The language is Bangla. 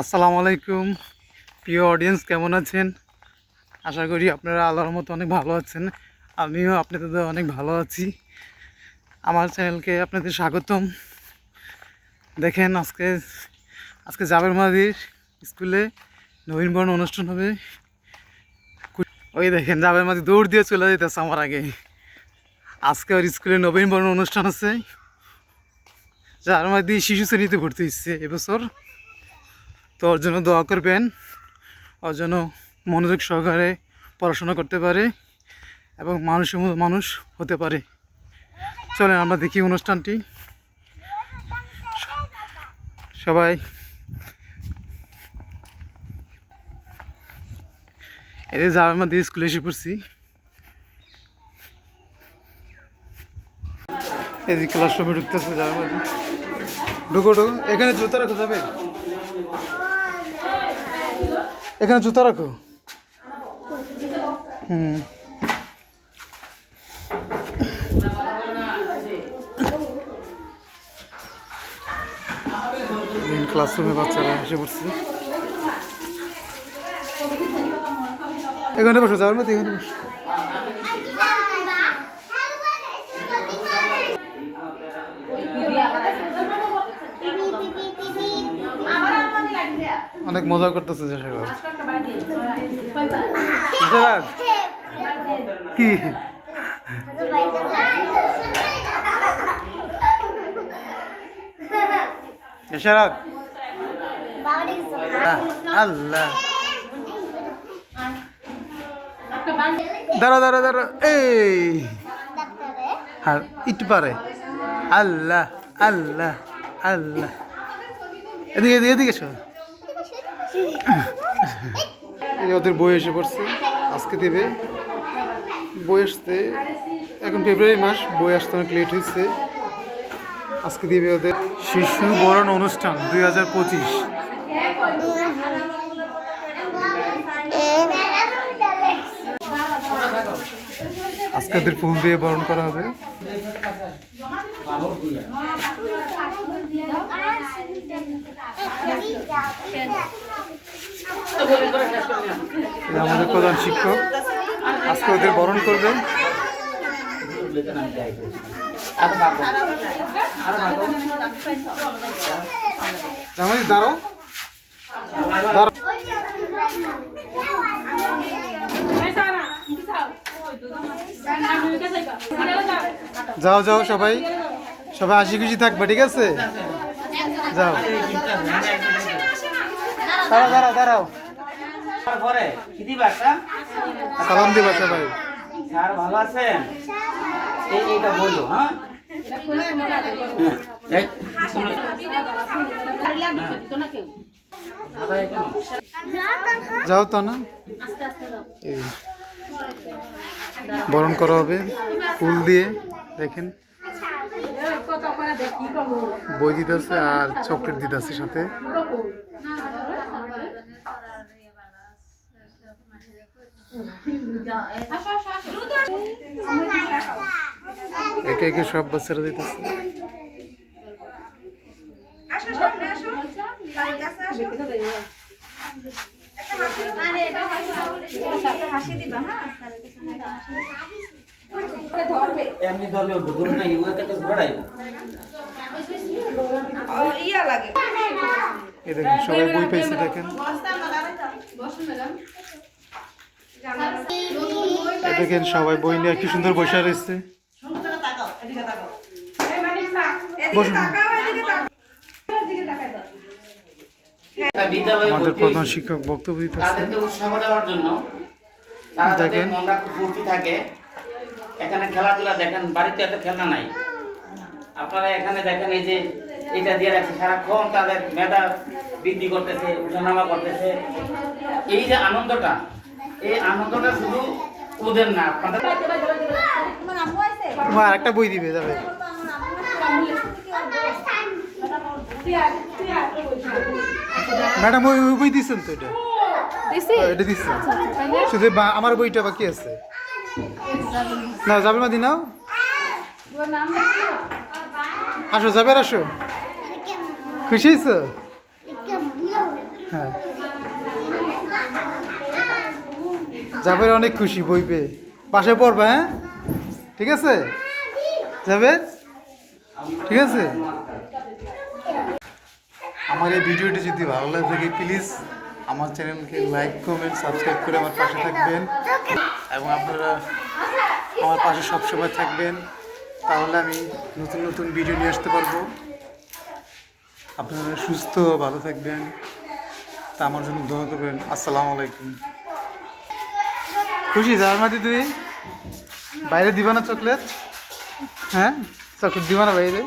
আসসালামু আলাইকুম। প্রিয় অডিয়েন্স কেমন আছেন? আশা করি আপনারা আল্লাহর মতো অনেক ভালো আছেন। আমিও আপনাদের অনেক ভালো আছি। আমার চ্যানেলকে আপনাদের স্বাগতম। দেখেন, আজকে আজকে জাবের মাদির স্কুলে নবীনবরণ অনুষ্ঠান হবে। ওই দেখেন, জাবের মাদি দৌড় দিয়ে চলে যেতেছে আমার আগে। আজকে ওর স্কুলে নবীনবরণ অনুষ্ঠান আছে। যার মাদি শিশু শ্রেণীতে ভর্তি হচ্ছে এবছর। তো ওর জন্য দোয়া করবেন। ওর জন্য মনোযোগ সহকারে পড়াশোনা করতে পারে এবং মানুষের মতো মানুষ হতে পারে। চলেন আমরা দেখি অনুষ্ঠানটি। সবাই। এদের যাওয়ার মধ্যে স্কুলে এসে পড়ছি। এদিকে ক্লাসরুমে ঢুকতেছে যাওয়ার ঢুকো ঢুকো। এখানে জুতা রাখো, যাবে? এখানে জুতা রাখো। হুম। ক্লাসরুমে বাচ্চারা এসে পড়ছে। এখানে বসো যাওয়ার মধ্যে এখানে বসো। অনেক মজা করতেছে যে কি? আল্লাহ। দাঁড়া দাঁড়া এই। আর ইট পারে। আল্লাহ আল্লাহ আল্লাহ। এদিকে এদিকে এদিকে যে ওদের বই এসে পড়ছে, আজকে দেবে। বই আসতে, এখন ফেব্রুয়ারি মাস, বই আসতে অনেক লেট হয়েছে। আজকে দিবে ওদের শিশু বরণ অনুষ্ঠান দুই হাজার পঁচিশ। আজকে ওদের ফুল দিয়ে বরণ করা হবে। আমাদের প্রধান শিক্ষক। আজকে ওদের বরণ করবেন। দাঁড়াও। যাও যাও সবাই। সবাই হাসি খুশি থাকবে ঠিক আছে? যাও। দাঁড়াও দাঁড়াও দাঁড়াও। পরে কি দিবা সালাম দিবা সবাই। স্যার ভালো আছেন? এই এইটা বলল হ্যাঁ? এই, যাও তো না। বরণ করা হবে। ফুল দিয়ে দেখেন। বই দিতেছে আর চকলেট দিতেছে সাথে। একে একে সব বাচ্চারা দিতেছে। এমনি ধরলে ঢুকুন না ইউকে তো ঘোরাইব দেখেন সবাই বই পেয়েছে দেখেন। এই দেখেন সবাই বই নিয়ে কি সুন্দর বসে রয়েছে আমাদের প্রধান শিক্ষক বক্তব্য দিতেছে দেখেন। থাকে। এখানে খেলাধুলা দেখেন বাড়িতে এত খেলনা নাই। আপনারা এখানে দেখেন এই যে এটা দিয়ে রাখছে সারাক্ষণ তাদের মেধা বৃদ্ধি করতেছে উঠানামা করতেছে। এই যে আনন্দটা এই আনন্দটা শুধু ওদের না তোমার আরেকটা বই দিবে যাবে। ম্যাডাম ওই বই দিচ্ছেন তো এটা? এটা দিচ্ছেন শুধু বা- আমার বইটা বাকি আছে। না যাবে মাদি নাও। আসো যাবে আসো। খুশি হয়েছো? হ্যাঁ। জাবের অনেক খুশি বই পেয়ে। পাশে পড়বে হ্যাঁ? ঠিক আছে? যাবে ঠিক আছে? আমার এই ভিডিওটি যদি ভালো লাগে থাকে প্লিজ আমার চ্যানেলকে লাইক কমেন্ট সাবস্ক্রাইব করে আমার পাশে থাকবেন। এবং আপনারা আমার পাশে সবসময় থাকবেন। তাহলে আমি নতুন নতুন ভিডিও নিয়ে আসতে পারব। আপনারা সুস্থ, ভালো থাকবেন। তা আমার জন্য দোয়া করবেন। আসসালামু আলাইকুম। খুশি যার মাঝে তুই? বাইরে দিবা না চকলেট? হ্যাঁ? চকলেট দিবা না বাইরে?